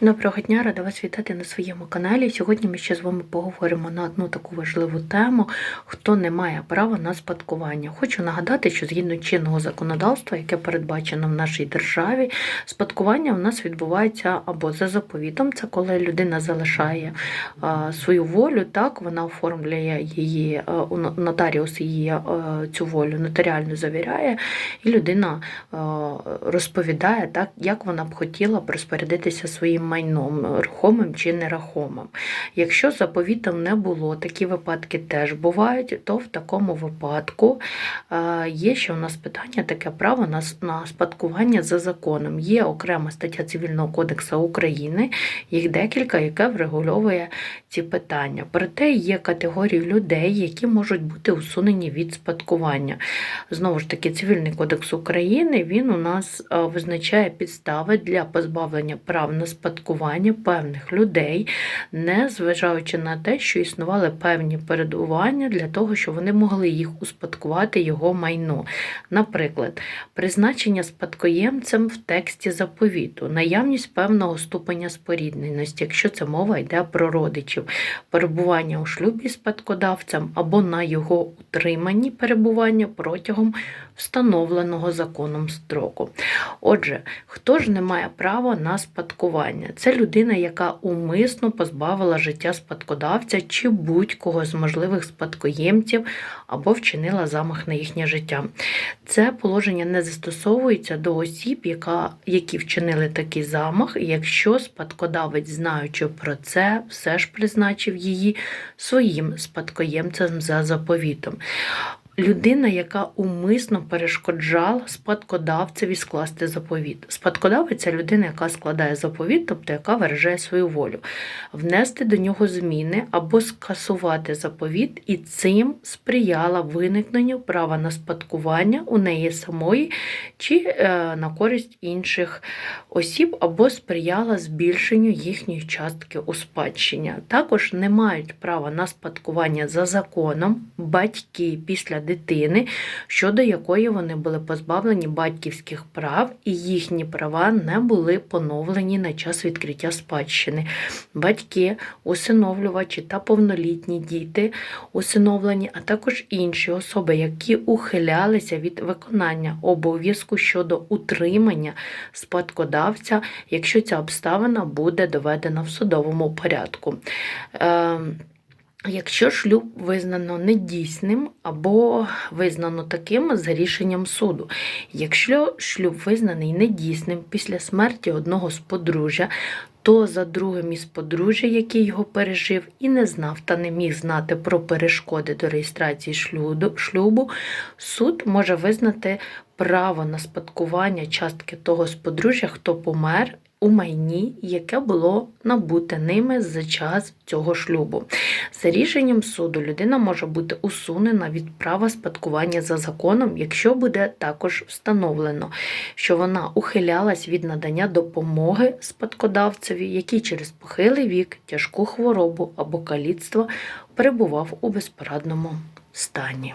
Доброго дня, рада вас вітати на своєму каналі. Сьогодні ми ще з вами поговоримо на одну таку важливу тему: хто не має права на спадкування. Хочу нагадати, що згідно чинного законодавства, яке передбачено в нашій державі, спадкування у нас відбувається або за заповітом, це коли людина залишає свою волю, так вона оформлює її, нотаріус її цю волю нотаріально завіряє, і людина розповідає, так, як вона б хотіла розпорядитися своїм майном, рухомим чи нерухомим. Якщо заповітом не було, такі випадки теж бувають, то в такому випадку е, є ще у нас питання, таке право на, спадкування за законом. Є окрема стаття Цивільного кодексу України, їх декілька, яке врегульовує ці питання. Проте є категорії людей, які можуть бути усунені від спадкування. Знову ж таки, Цивільний кодекс України він у нас е, визначає підстави для позбавлення прав на спадкування певних людей, не зважаючи на те, що існували певні передування для того, щоб вони могли їх успадкувати його майно. Наприклад, призначення спадкоємцем в тексті заповіту, наявність певного ступеня спорідненості, якщо це мова йде про родичів, перебування у шлюбі спадкодавцем або на його утриманні перебування протягом встановленого законом строку. Отже, хто ж не має права на спадкування? Це людина, яка умисно позбавила життя спадкодавця чи будь-кого з можливих спадкоємців або вчинила замах на їхнє життя. Це положення не застосовується до осіб, яка, які вчинили такий замах, якщо спадкодавець, знаючи про це, все ж призначив її своїм спадкоємцем за заповітом. Людина, яка умисно перешкоджала спадкодавцеві скласти заповіт. Спадкодавець це людина, яка складає заповіт, тобто яка виражає свою волю, внести до нього зміни або скасувати заповіт, і цим сприяла виникненню права на спадкування у неї самої чи е, на користь інших осіб, або сприяла збільшенню їхньої частки у спадщині. Також не мають права на спадкування за законом батьки після дитини, щодо якої вони були позбавлені батьківських прав, і їхні права не були поновлені на час відкриття спадщини. Батьки, усиновлювачі та повнолітні діти усиновлені, а також інші особи, які ухилялися від виконання обов'язку щодо утримання спадкодавця, якщо ця обставина буде доведена в судовому порядку. Ем, Якщо шлюб визнано недійсним або визнано таким за рішенням суду, якщо шлюб визнаний недійсним після смерті одного з подружжя, то за другим із подружжя, який його пережив і не знав та не міг знати про перешкоди до реєстрації шлюбу, суд може визнати право на спадкування частки того з подружжя, хто помер у майні, яке було набуте ними за час цього шлюбу. За рішенням суду людина може бути усунена від права спадкування за законом, якщо буде також встановлено, що вона ухилялась від надання допомоги спадкодавцеві, який через похилий вік, тяжку хворобу або каліцтво перебував у безпорадному стані.